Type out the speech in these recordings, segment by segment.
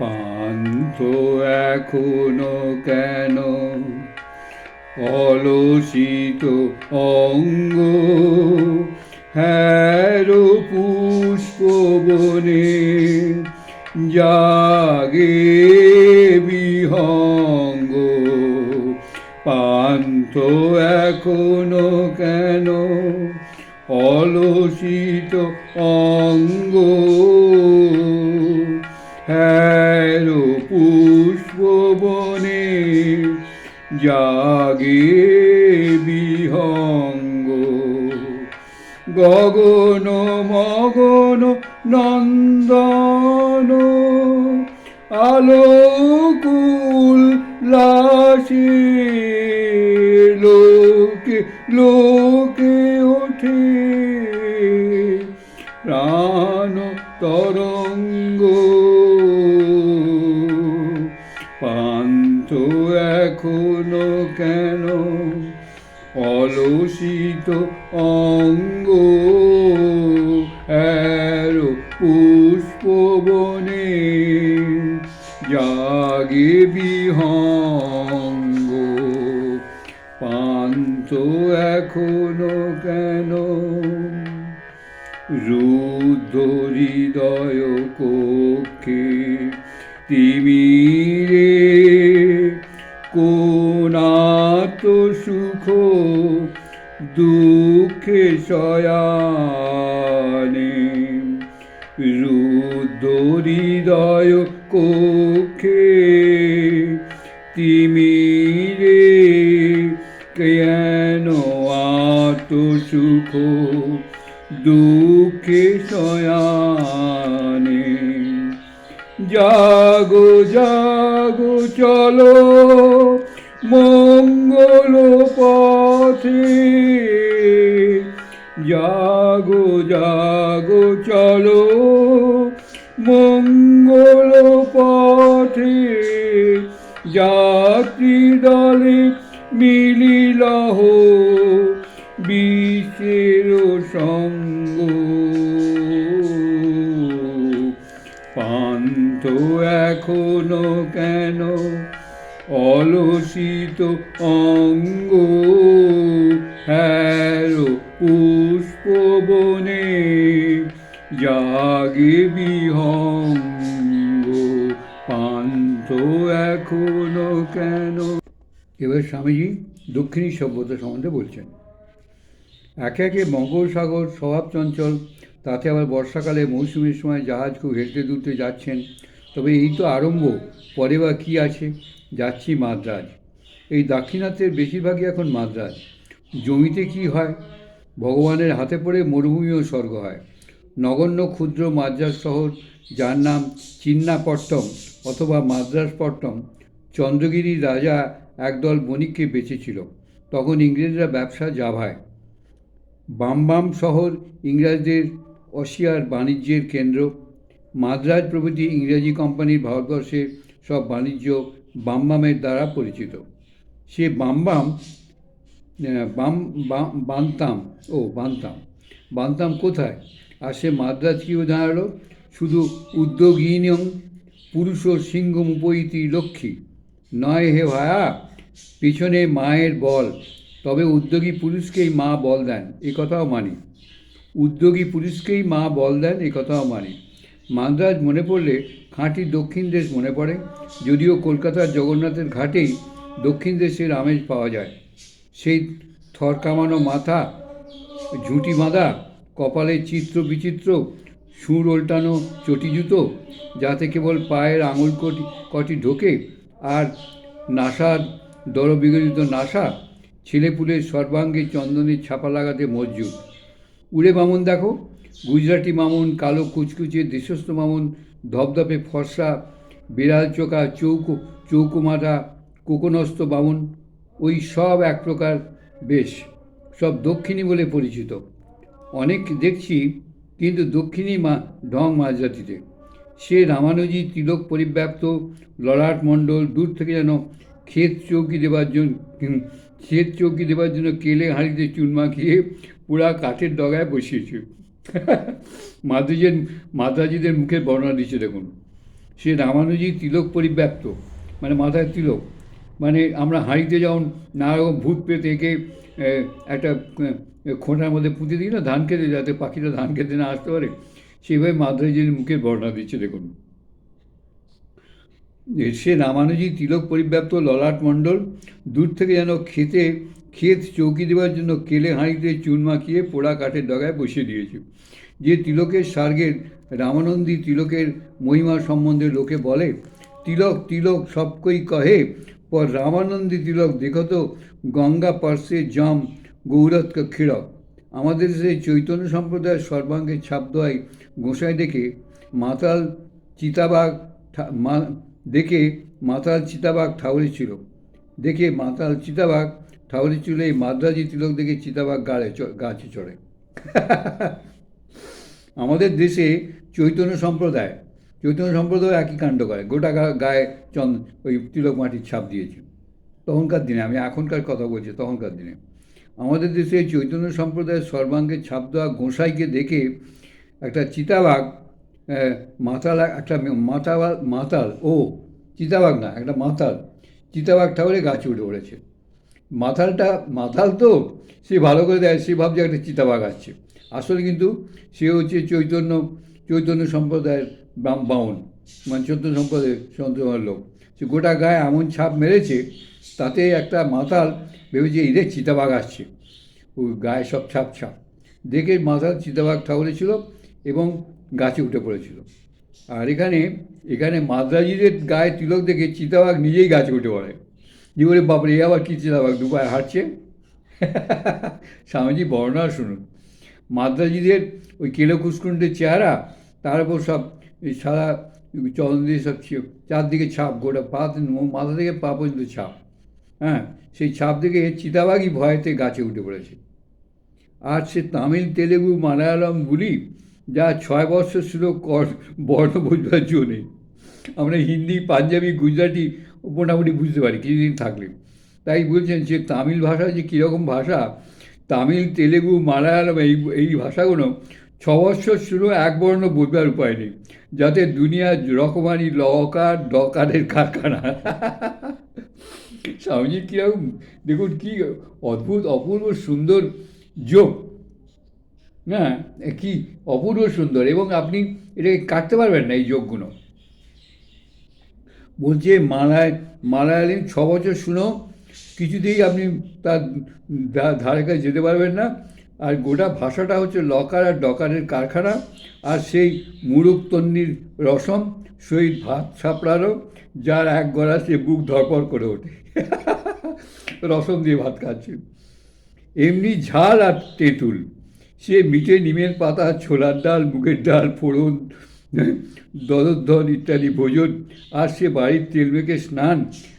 পান্থ এখনও কেন অলসিত অঙ্গ? হ্যারো পুষ্প বনে জাগে বিহঙ্গ। পান্থ এখনও কেন অলসিত অঙ্গ? হ্যারো জাগে বিহঙ্গ। গগন মগন নন্দন আলোকুল লাসে লোকে লোকে জাগে বিহঙ্গ। পান্থ এখনও কেন? রুদ্ধ হৃদয় কক্ষে তিমিরে কোনাত সুখ, দুঃখে শয়ানে। রুদ্ধ হৃদয় কক্ষে পথে জাগো জাগো চলো মঙ্গল পথে। যাত্রী দলে মিলিলহ বিশ্বের সঙ্গ। পান্থ এখনও কেন অলসিত অঙ্গ হ্যারো পুষ্প বনে জাগে বিহঙ্গ। পান্থ এখনও কেন? এবার স্বামীজি দক্ষিণী সভ্যতা সম্বন্ধে বলছেন। একে একে বঙ্গোপসাগর স্বভাব চঞ্চল, তাতে আবার বর্ষাকালে মৌসুমের সময় জাহাজ খুব হেঁটে দুলতে যাচ্ছেন। তবে এই তো আরম্ভ, পরে বা কী আছে? যাচ্ছি মাদ্রাজ। এই দাক্ষিণাত্যের বেশিরভাগই এখন মাদ্রাজ। জমিতে কি হয়? ভগবানের হাতে পড়ে মরুভূমিও স্বর্গ হয়। নগণ্য ক্ষুদ্র মাদ্রাজ শহর, যার নাম চিন্নাপট্টম অথবা মাদ্রাসপট্টম চন্দ্রগিরি রাজা একদল বণিককে বেঁচেছিল। তখন ইংরেজরা ব্যবসা জাভায়। বামবাম শহর ইংরাজদের অসিয়ার বাণিজ্যের কেন্দ্র। মাদ্রাজ প্রভৃতি ইংরেজি কোম্পানির ভারতবর্ষে সব বাণিজ্য বামবামের দ্বারা পরিচিত। সে বামবাম বাম বানতাম, ও বানতাম। বানতাম কোথায়? আর সে মাদ্রাজ কী দাঁড়াল শুধু উদ্যোগীনং পুরুষ সিংহম উপৈতি লক্ষ্মী। নয় হে ভায়া, পিছনে মায়ের বল। তবে উদ্যোগী পুরুষকেই মা বল দেন, এ কথাও মানি। উদ্যোগী পুরুষকেই মা বল দেন, এ কথাও মানি। মান্দ্রাজ মনে পড়লে খাঁটি দক্ষিণ দেশ মনে পড়ে, যদিও কলকাতার জগন্নাথের ঘাটেই দক্ষিণ দেশের আমেজ পাওয়া যায়। সেই থর কামানো মাথা, ঝুঁটি বাঁধা, কপালে চিত্র বিচিত্র, সুর ওল্টানো চটি জুতো যাতে কেবল পায়ের আঙুল কটি কটি ঢোকে, আর নাসার দরবিগলিত নাসা, ছেলেপুলের সর্বাঙ্গে চন্দনের ছাপা লাগাতে মজজুদ উড়ে মামুন দেখো গুজরাটি মামুন, কালো কুচকুচে দেশস্থ মামুন ধপধপে ফর্সা, বিড়াল চোখা, চৌকো চৌকো মাথা কোকনস্ত বামুন, ওই সব এক প্রকার বেশ। সব দক্ষিণী বলে পরিচিত। অনেক দেখছি, কিন্তু দক্ষিণী মা, ঢং মাঝরাতিতে সে রামানুজি তিলক পরিব্যাপ্ত, ললাট মণ্ডল দূর থেকে যেন ক্ষেত চৌকি দেবার জন্য ক্ষেত চৌকি দেবার জন্য কেলে হাঁড়িতে চুন মাখিয়ে পুরা কাঠের ডগায় বসিয়েছে। মাদ্রাজের মাদ্রাজিদের মুখের বর্ণনা দিচ্ছে দেখুন। সে রামানুজি তিলক পরিব্যাপ্ত মানে মাথায় তিলক। মানে আমরা হাঁড়িতে যেমন নানা রকম ভূত পেতে এঁকে একটা খোঁটার মধ্যে পুঁতে দিই না, ধান খেতে, যাতে পাখিটা ধান খেতে না আসতে পারে সেইভাবে মাদ্রাজির মুখের বর্ণনা দিচ্ছে দেখুন। সে রামানুজি তিলক পরিব্যাপ্ত ললাট মণ্ডল দূর থেকে যেন খেতে ক্ষেত চৌকি দেওয়ার জন্য কেলে হাঁড়িতে চুন মাখিয়ে পোড়া কাঠের ডগায় বসিয়ে দিয়েছে। যে তিলকের স্বর্গের রামানন্দী তিলকের মহিমা সম্বন্ধে লোকে বলে, তিলক তিলক, সবকই কহে, পর রামানন্দী তিলক দেখো তো, গঙ্গা পার্শ্বে জাম গৌরত ক্ষীরক আমাদের সেই চৈতন্য সম্প্রদায়ের সর্বাঙ্গে ছাপ দেওয়াই গোসাই দেখে মাতাল চিতাবাঘ দেখে মাতাল চিতাবাঘ ঠাউরে ছিল। দেখে মাতাল চিতাবাঘ ঠাউরে চুলে এই মাদ্রাজি তিলক দেখে চিতাবাঘ গাড়ে গাছে চড়ে। আমাদের দেশে চৈতন্য সম্প্রদায় চৈতন্য সম্প্রদায় একই কাণ্ড করে। গোটা গায়ে চন্দ, ওই তিলক মাটির ছাপ দিয়েছে তখনকার দিনে, আমি এখনকার কথা বলছি, তখনকার দিনে। আমাদের দেশে চৈতন্য সম্প্রদায়ের সর্বাঙ্গে ছাপ দেওয়া গোঁসাইকে দেখে একটা চিতাবাঘ মাতাল, একটা মাতাল মাতাল, ও, চিতাবাঘ না, একটা মাতাল, চিতাবাঘ ঠাকুরে গাছে উঠে পড়েছে। মাথালটা, মাথাল তো সে ভালো করে দেয়, সে ভাবছে একটা চিতাবাঘ আসছে। আসলে কিন্তু সে হচ্ছে চৈতন্য চৈতন্য সম্প্রদায়ের ব্রাহ্ম- বাউন মানে চৈতন্য সম্প্রদায়ের সন্ত্রমার লোক। সে গোটা গায়ে এমন ছাপ মেরেছে, তাতে একটা মাথাল ভেবেছে ঈদের চিতাবাঘ আসছে। ওই গায়ে সব ছাপ ছাপ। দেখে মাথাল চিতাবাঘ ঠাকুরে ছিল এবং গাছে উঠে পড়েছিল। আর এখানে এখানে মাদ্রাজিদের গায়ে তিলক দেখে চিতাবাঘ নিজেই গাছে উঠে পড়ে। বলে বাপরে, আবার কী চিতাবাঘ দুপায়ে হাঁটছে? স্বামীজি বর্ণনা শুনুন। মাদ্রাজিদের ওই কেলো কুসকুণ্ডের চেহারা, তার উপর সব সারা চলন দিয়ে সব চারদিকে ছাপ, গোটা পা মাথা থেকে পা পর্যন্ত ছাপ। হ্যাঁ সেই ছাপ দেখে চিতাবাঘই ভয়েতে গাছে উঠে পড়েছে। আর সে তামিল, তেলেগু, মালায়ালম বলি যা ছয় বছর ছিল বর্ণ বুঝবার জো নেই। আমরা হিন্দি, পাঞ্জাবি, গুজরাটি মোটামুটি বুঝতে পারি, কিছুদিন থাকলে। তাই বলছেন যে তামিল ভাষা যে কীরকম ভাষা, তামিল, তেলেগু, মালায়ালম এই এই ভাষাগুলো ছ বছর শুরু এক বর্ণ বুঝবার উপায় নেই, যাতে দুনিয়ার রকমারি লকার ডকারের কারখানা। স্বামীজি কীরকম, দেখুন কী অদ্ভুত, অপূর্ব সুন্দর যোগ। হ্যাঁ কি অপূর্ব সুন্দর, এবং আপনি এটাকে কাটতে পারবেন না এই যোগগুলো। বলছে, মালায়, মালায়ালিম ছ বছর শুনো, কিছুতেই আপনি তার ধারে কাছে যেতে পারবেন না। আর গোটা ভাষাটা হচ্ছে লকার আর ডকারের কারখানা। আর সেই মুরুক তন্নির রসম, শহীদ ভাত ছাপড়ারও যার এক গড়া সে বুক ধরপড় করে ওঠে। রসম দিয়ে ভাত খাচ্ছে। এমনি ঝাল আর তেঁতুল। সে মিটে নিমের পাতা, ছোলার ডাল, মুগের ডাল, ফোড়ন দদধন ইত্যাদি ভোজন। আর সে বাড়ির তেল মেখে স্নান,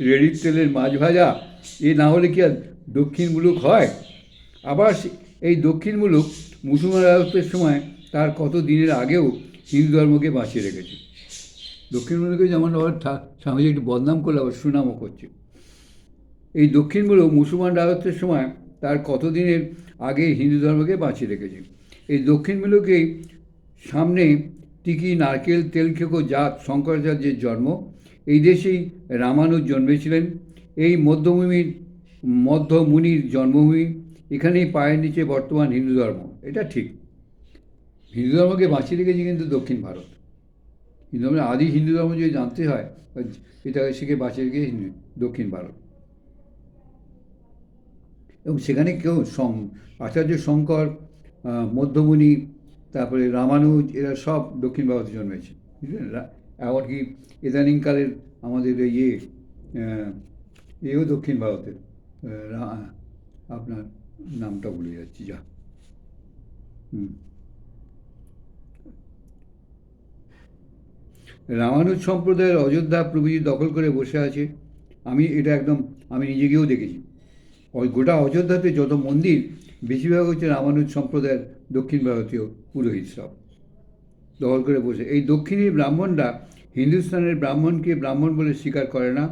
রেডির তেলের মাছ ভাজা। এ না হলে কি আর দক্ষিণ মুলুক হয়? আবার এই দক্ষিণ মুলুক মুসলমান রাজত্বের সময় তার কত দিনের আগেও হিন্দু ধর্মকে বাঁচিয়ে রেখেছে। দক্ষিণ মুলুকে যেমন আবার স্বামীজি একটু বদনাম করলে আবার সুনামও করছে। এই দক্ষিণগুলো মুসলমান রাজত্বের সময় তার কতদিনের আগে হিন্দু ধর্মকে বাঁচিয়ে রেখেছে। এই দক্ষিণগুলোকেই সামনে টিকি নারকেল তেলখেকো জাত শঙ্করাচার্যের জন্ম। এই দেশেই রামানুজ জন্মেছিলেন। এই মধ্যভূমির মধ্যমুনির জন্মভূমি এখানেই পায়ের নিচে বর্তমান হিন্দু ধর্ম। এটা ঠিক। হিন্দু ধর্মকে বাঁচিয়ে রেখেছে কিন্তু দক্ষিণ ভারত। হিন্দু ধর্মের আদি হিন্দু ধর্ম যদি জানতে হয় এটা শিখে বাঁচিয়ে রেখেছে হিন্দু- দক্ষিণ ভারত। এবং সেখানে কেউ আচার্য শঙ্কর আহ, মধ্যমুনি তারপরে রামানুজ এরা সব দক্ষিণ ভারতে জন্মেছে, বুঝলেন? এমনকি ইদানিংকালের আমাদের ইয়ে এও দক্ষিণ ভারতের আপনার নামটা ভুলে যাচ্ছি, যা। হুম। রামানুজ সম্প্রদায়ের অযোধ্যা প্রভৃতি দখল করে বসে আছে, আমি এটা একদম, আমি নিজে গিয়েও দেখেছি। ওই গোটা অযোধ্যাতে যত মন্দির বেশিরভাগ হচ্ছে রামানুজ সম্প্রদায়ের দক্ষিণ ভারতীয় পুরোহিত সব। দখল করে বসে। এই দক্ষিণী ব্রাহ্মণরা হিন্দুস্তানের ব্রাহ্মণকে ব্রাহ্মণ বলে স্বীকার করে না,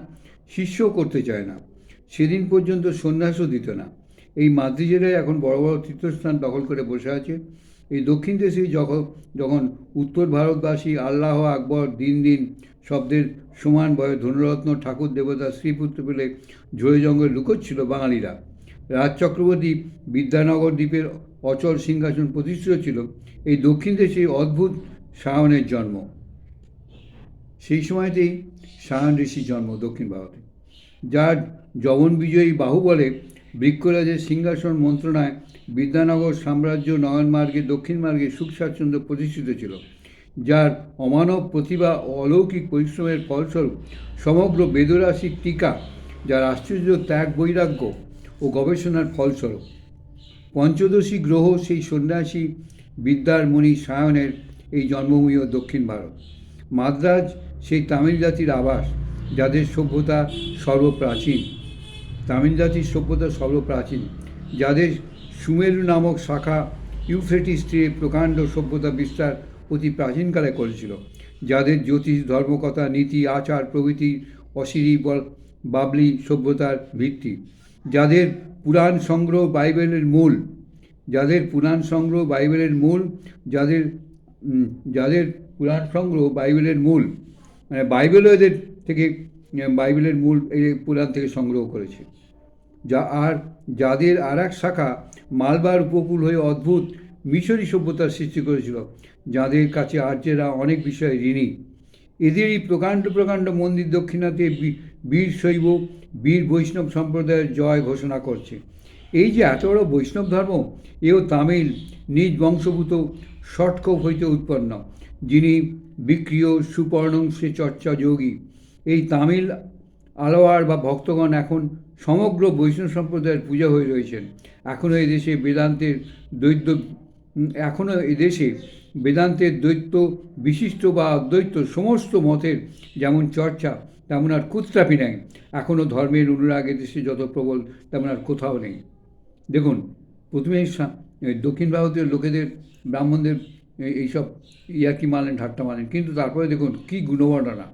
শিষ্যও করতে চায় না। সেদিন পর্যন্ত সন্ন্যাসও দিত না। এই মাদ্রিজেরাই এখন বড় বড় তীর্থস্থান দখল করে বসে আছে। এই দক্ষিণ দেশে যখন যখন উত্তর ভারতবাসী আল্লাহ আকবর দিন দিন শব্দের সমান বয়ে ধনুরত্ন ঠাকুর দেবতা শ্রীপুত্র পেলে ঝোড়ে জঙ্গলে লুকোচ্ছিল বাঙালিরা রাজ চক্রবর্তী বিদ্যানগর দ্বীপের অচল সিংহাসন প্রতিষ্ঠিত ছিল। এই দক্ষিণ দেশে অদ্ভুত সায়নের জন্ম। সেই সময়তেই সায়ন ঋষির জন্ম দক্ষিণ ভারতে। যার জবন বিজয়ী বাহুবলে বৃক্ষরাজের সিংহাসন মন্ত্রণায় বিদ্যানগর সাম্রাজ্য নয়ন মার্গে, দক্ষিণ মার্গে সুখ স্বাচ্ছন্দ্য প্রতিষ্ঠিত ছিল। যার অমানব প্রতিভা ও অলৌকিক পরিশ্রমের ফলস্বরূপ সমগ্র বেদরাশিক টিকা, যার আশ্চর্য ত্যাগ বৈরাগ্য ও গবেষণার ফলস্বরূপ। পঞ্চদশী গ্রহ সেই সন্ন্যাসী বিদ্যার মণি সায়নের এই জন্মভূমি ও দক্ষিণ ভারত। মাদ্রাজ সেই তামিল জাতির আবাস, যাদের সভ্যতা সর্বপ্রাচীন। তামিল জাতির সভ্যতা সর্বপ্রাচীন, যাদের সুমেরু নামক শাখা ইউফ্রেটিস তীরে প্রকাণ্ড সভ্যতা বিস্তার অতি প্রাচীনকালে করেছিল, যাদের জ্যোতিষ, ধর্মকথা, নীতি, আচার, প্রভৃতি অসিরি বল বাবলি সভ্যতার ভিত্তি। যাদের পুরাণ সংগ্রহ বাইবেলের মূল, যাদের পুরাণ সংগ্রহ বাইবেলের মূল, যাদের যাদের পুরাণ সংগ্রহ বাইবেলের মূল মানে বাইবেলও এদের থেকে বাইবেলের মূল এই পুরাণ থেকে সংগ্রহ করেছে। যা আর যাদের আর এক শাখা মালবার উপকূল হয়ে অদ্ভুত মিশরি সভ্যতার সৃষ্টি করেছিল, যাদের কাছে আর্যেরা অনেক বিষয়ে ঋণী। এদেরই প্রকাণ্ড প্রকাণ্ড মন্দির দক্ষিণাতে বীর শৈব, বীর বৈষ্ণব সম্প্রদায়ের জয় ঘোষণা করছে। এই যে এত বড় বৈষ্ণব ধর্ম, এও তামিল, নিজ বংশভূত ষটকোপ হইতে উৎপন্ন, যিনি বিক্রিয় সুপর্ণংশে চর্চা যোগী। এই তামিল আলোয়ার বা ভক্তগণ এখন সমগ্র বৈষ্ণব সম্প্রদায়ের পূজা হয়ে রয়েছেন। এখনও এদেশে বেদান্তের দৈত্য এখনও এদেশে বেদান্তের দ্বৈত বিশিষ্ট বা অদ্বৈত সমস্ত মতের যেমন চর্চা তেমন আর কুত্রাপি নেই। এখনও ধর্মের অনুরাগ দেশে যত প্রবল তেমন আর কোথাও নেই। দেখুন প্রথমে দক্ষিণ ভারতীয় লোকেদের, ব্রাহ্মণদের, এই- এইসব ইয়ার্কি মানেন, ঠাট্টা মানেন? কিন্তু তারপরে দেখুন, কী গুণবর্ণনা।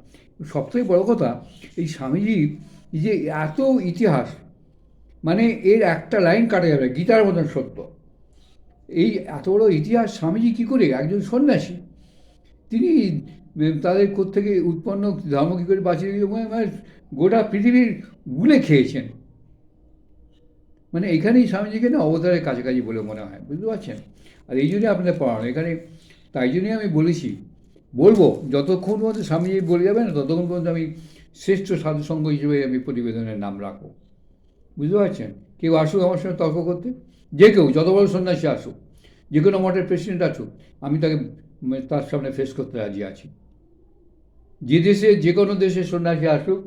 সবথেকে বড় কথা, এই স্বামীজি যে এত ইতিহাস মানে এর একটা লাইন কাটা যাবে, গীতার মতন সত্য। এই এত বড় ইতিহাস স্বামীজি কী করে? একজন সন্ন্যাসী। তিনি তাদের থেকে উৎপন্ন ধর্ম কী করে বাঁচিয়ে মানে মানে গোটা পৃথিবীর গুলে খেয়েছেন। মানে এখানেই স্বামীজিকে না অবতারের কাছাকাছি বলে মনে হয়, বুঝতে পারছেন? আর এই জন্যই আপনাদের পড়ানো। এখানে তাই জন্যই আমি বলেছি, বলব, যতক্ষণ পর্যন্ত স্বামীজি বলে যাবে না ততক্ষণ পর্যন্ত আমি শ্রেষ্ঠ সাধুসঙ্গ হিসেবে আমি প্রতিবেদনের নাম রাখব। বুঝতে পারছেন? কেউ আসুক আমার সঙ্গে তর্ক করতে, যে কেউ, যত বড় সন্ন্যাসী আসুক, যে কোনো মঠের প্রেসিডেন্ট আসুক, আমি তাকে তার সামনে ফেস করতে রাজি আছি। যে দেশে, যে কোনো দেশে সন্ন্যাসী আসুক,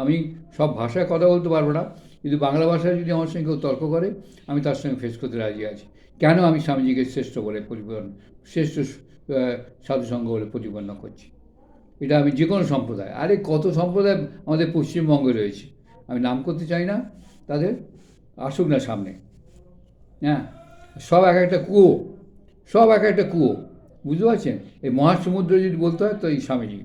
আমি সব ভাষায় কথা বলতে পারব না, কিন্তু বাংলা ভাষায় যদি আমার সঙ্গে কেউ তর্ক করে, আমি তার সঙ্গে ফেস করতে রাজি আছি। কেন আমি স্বামীজিকে শ্রেষ্ঠ বলে পরিপূরণ শ্রেষ্ঠ সাধুসঙ্গ বলে প্রতিপন্ন করছি? এটা আমি যে কোনো সম্প্রদায়, আরে কত সম্প্রদায় আমাদের পশ্চিমবঙ্গে রয়েছে, আমি নাম করতে চাই না, তাদের আসুক না সামনে। হ্যাঁ সব এক একটা কুয়ো, সব এক একটা কুয়ো, বুঝতে পারছেন? এই মহাসমুদ্র যদি বলতে হয়, তো এই স্বামীজি